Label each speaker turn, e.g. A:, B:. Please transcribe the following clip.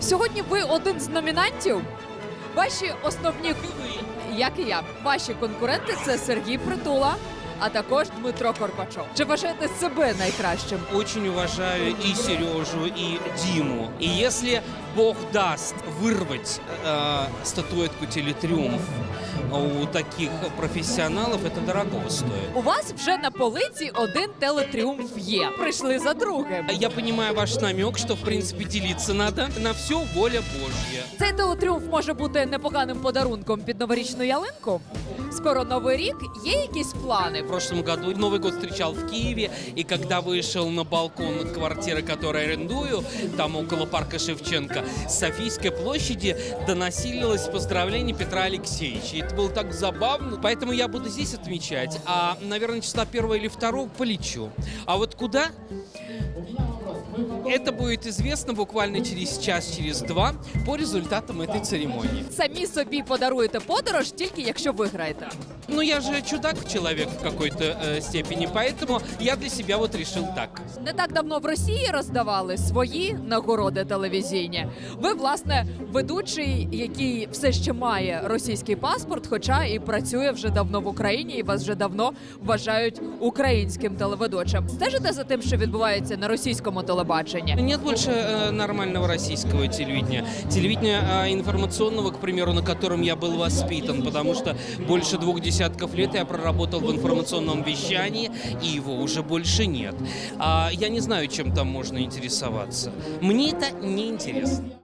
A: Сьогодні ви один з номінантів. Ваші основні, як і я, ваші конкуренти це Сергій Притула, а також Дмитро Корпачов. Чи вважаєте себе найкращим?
B: Очень уважаю и Сережу, и Диму. И если Бог даст вырвать э, статуэтку телетриумф у таких профессионалов, это дорого стоит.
A: У вас вже на полиці один телетріумф є. Прийшли за другим.
B: Я понимаю ваш намек, что в принципе делиться надо. На все воля Божья.
A: Цей телетріумф може бути непоганим подарунком під новорічну ялинку. Скоро новий рік. Є якісь плани?
B: Прошлом году Новый год встречал в Киеве, и когда вышел на балкон квартиры, которую арендую, там около парка Шевченко, с Софийской площади доносилось поздравление Петра Алексеевича. И это было так забавно. Поэтому я буду здесь отмечать. А, наверное, числа первого или второго полечу. А вот куда? Это будет известно буквально через час, через два по результатам этой церемонии.
A: Самі собі подаруєте подорож тільки якщо виграєте.
B: Ну, я же чудак человек в какой-то э, степени, поэтому я для себя вот решил так.
A: Не так давно в Росії роздавали свої нагороди телевізійні. Ви, власне, ведучий, який все ще має російський паспорт, хоча і працює вже давно в Україні, і вас вже давно вважають українським телеведучим. Стежите за тим, що відбувається на російському телебаченні?
B: Нет больше э, нормального российского телевидения. Телевидения э, информационного, к примеру, на котором я был воспитан, потому что больше двух десятков лет я проработал в информационном вещании, и его уже больше нет. А я не знаю, чем там можно интересоваться. Мне это не интересно.